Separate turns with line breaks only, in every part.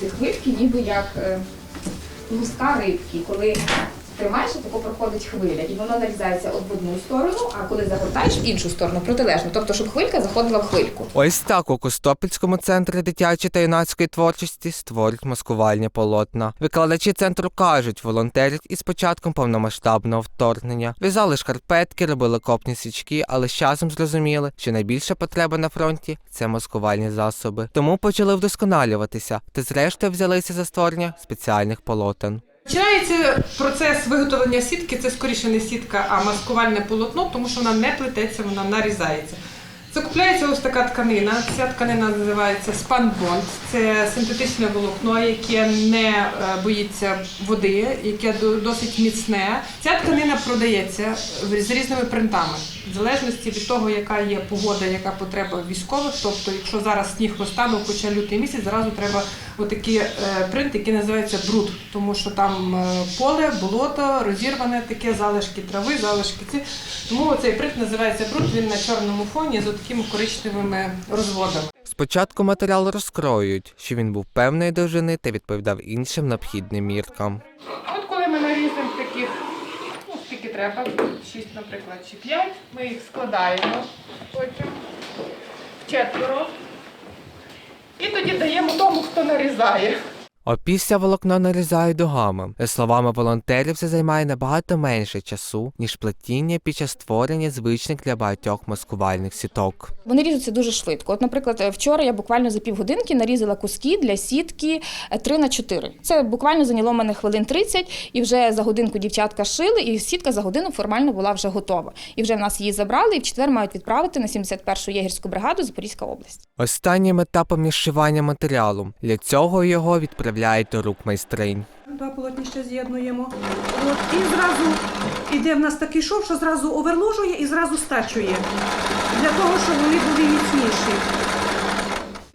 Ці хвильки ніби як е, луска рибки, коли тримаєш, тако проходить хвиля, і воно нарізається в одну сторону, а коли загортаєш в іншу сторону, протилежно. Тобто, щоб хвилька заходила в хвильку.
Ось так у Костопільському центрі дитячої та юнацької творчості створюють маскувальні полотна. Викладачі центру кажуть, волонтерять із початком повномасштабного вторгнення. В'язали шкарпетки, робили копні свічки, але з часом зрозуміли, що найбільша потреба на фронті це маскувальні засоби. Тому почали вдосконалюватися та зрештою взялися за створення спеціальних полотен.
Починається процес виготовлення сітки. Це скоріше не сітка, а маскувальне полотно, тому що вона не плететься, вона нарізається. Закупляється ось така тканина. Ця тканина називається спанбонд. Це синтетичне волокно, яке не е, боїться води, яке досить міцне. Ця тканина продається з різними принтами, в залежності від того, яка є погода, яка потреба військових. Тобто, якщо зараз сніг розтанув, хоча лютий місяць, зразу треба отакий е, принт, який називається бруд, тому що там е, поле, болото, розірване таке, залишки трави, залишки ці. Тому цей принт називається бруд. Він на чорному фоні такими коричневими розводами.
Спочатку матеріал розкроюють, що він був певної довжини та відповідав іншим необхідним міркам.
От коли ми нарізаємо таких, ну скільки треба, 6, наприклад, чи 5, ми їх складаємо потім в четверо. І тоді даємо тому, хто нарізає.
Опісля волокно нарізають дугами. За словами волонтерів, це займає набагато менше часу, ніж плетіння під час створення звичних для багатьох маскувальних сіток.
Вони ріжуться дуже швидко. От, наприклад, вчора я буквально за півгодинки нарізала куски для сітки 3 на 4 Це буквально зайняло мене хвилин 30, і вже за годинку дівчатка шили, і сітка за годину формально була вже готова. І вже в нас її забрали, і в четвер мають відправити на 71-ю єгерську бригаду Запорізька область.
Останнім етапом є зшивання матеріалу. Для цього його відправляють до рук майстринь.
Два полотнища з'єднуємо. От, і зразу йде в нас такий шов, що зразу оверложує і зразу стачує. Для того, щоб вони були міцніші.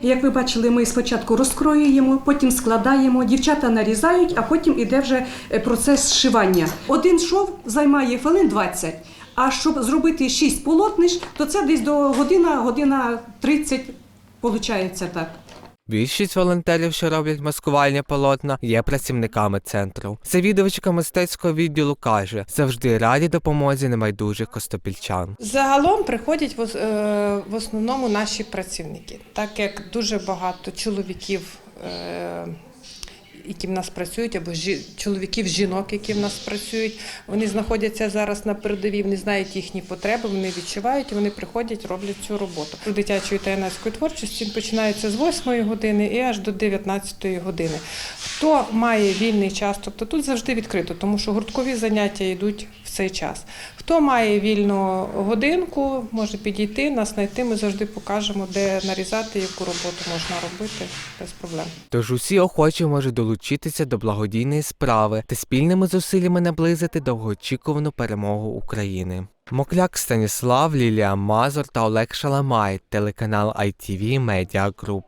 Як ви бачили, ми спочатку розкроюємо, потім складаємо, дівчата нарізають, а потім іде вже е, процес зшивання. Один шов займає хвилин 20, а щоб зробити 6 полотнищ, то це десь до година, година 30, виходить так.
Більшість волонтерів, що роблять маскувальні полотна, є працівниками центру. Завідувачка мистецького відділу каже, завжди раді допомозі немайдужих костопільчан.
Загалом приходять в, е, основному наші працівники, так як дуже багато чоловіків, е, які в нас працюють, або жі- чоловіків, жінок, які в нас працюють, вони знаходяться зараз на передовій, вони знають їхні потреби, вони відчувають, вони приходять, роблять цю роботу. У дитячої та юнацької творчості він починається з 8 години і аж до 19 години. Хто має вільний час, тобто тут завжди відкрито, тому що гурткові заняття йдуть цей час. Хто має вільну годинку, може підійти, нас знайти. Ми завжди покажемо, де нарізати, яку роботу можна робити без проблем.
Тож усі охочі можуть долучитися до благодійної справи та спільними зусиллями наблизити довгоочікувану перемогу України. Мокляк Станіслав, Лілія Мазур та Олег Шаламай, телеканал ITV Media Group.